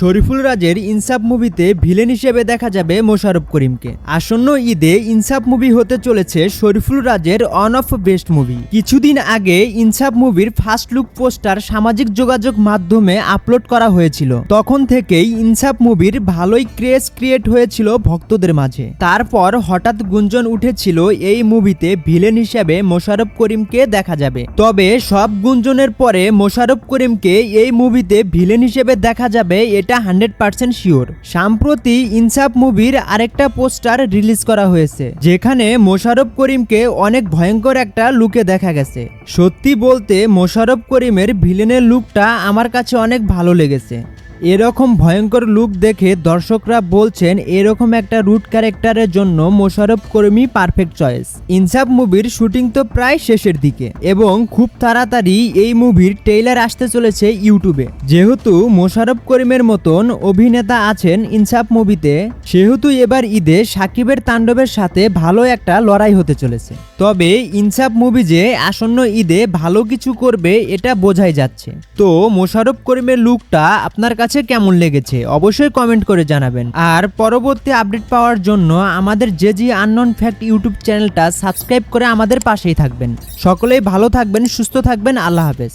শরীফুল রাজের ইনসাফ মুভিতে ভিলেন হিসেবে দেখা যাবে মোশাররফ করিমকে। আসন্ন ঈদে ইনসাফ মুভি হতে চলেছে শরীফুল রাজের অন অফ বেস্ট মুভি। কিছুদিন আগে ইনসাফ মুভির ফার্স্ট লুক পোস্টার সামাজিক যোগাযোগ মাধ্যমে আপলোড করা হয়েছিল। তখন থেকেই ইনসাফ মুভির ভালোই ক্রেজ ক্রিয়েট হয়েছিল ভক্তদের মাঝে। তারপর হঠাৎ গুঞ্জন উঠেছিল এই মুভিতে ভিলেন হিসেবে মোশারফ করিমকে দেখা যাবে। তবে সব গুঞ্জনের পরে মোশারফ করিমকে এই মুভিতে ভিলেন হিসেবে দেখা যাবে এটা হান্ড্রেড পার্সেন্ট শিওর সাম্প্রতি ইনসাফ মুভির আরেকটা পোস্টার রিলিজ করা হয়েছে, যেখানে মোশারফ করিমকে অনেক ভয়ঙ্কর একটা লুকে দেখা গেছে। সত্যি বলতে মোশারফ করিমের ভিলেনের লুকটা আমার কাছে অনেক ভালো লেগেছে। এরকম ভয়ঙ্কর লুক দেখে দর্শকরা বলছেন, এরকম একটা রুট ক্যারেক্টারের জন্য মোশারফ করিমই পারফেক্ট চয়েস ইনসাফ মুভির শুটিং তো প্রায় শেষের দিকে এবং খুব তাড়াতাড়ি এই মুভির ট্রেইলার আসতে চলেছে ইউটিউবে। যেহেতু মোশারফ করিমের মতন অভিনেতা আছেন ইনসাফ মুভিতে, সেহেতু এবার ঈদে সাকিবের তাণ্ডবের সাথে ভালো একটা লড়াই হতে চলেছে। তবে ইনসাফ মুভি যে আসন্ন ঈদে ভালো কিছু করবে, এটা বোঝাই যাচ্ছে। তো মোশারফ করিমের লুকটা আপনার কাছে কেমন লেগেছে অবশ্যই কমেন্ট করে জানাবেন। আর পরবর্তী আপডেট পাওয়ার জন্য আমাদের যে জি আননন ফ্যাক্ট ইউটিউব চ্যানেলটা সাবস্ক্রাইব করে আমাদের পাশেই থাকবেন। সকলেই ভালো থাকবেন, সুস্থ থাকবেন, আল্লাহ হাফেজ।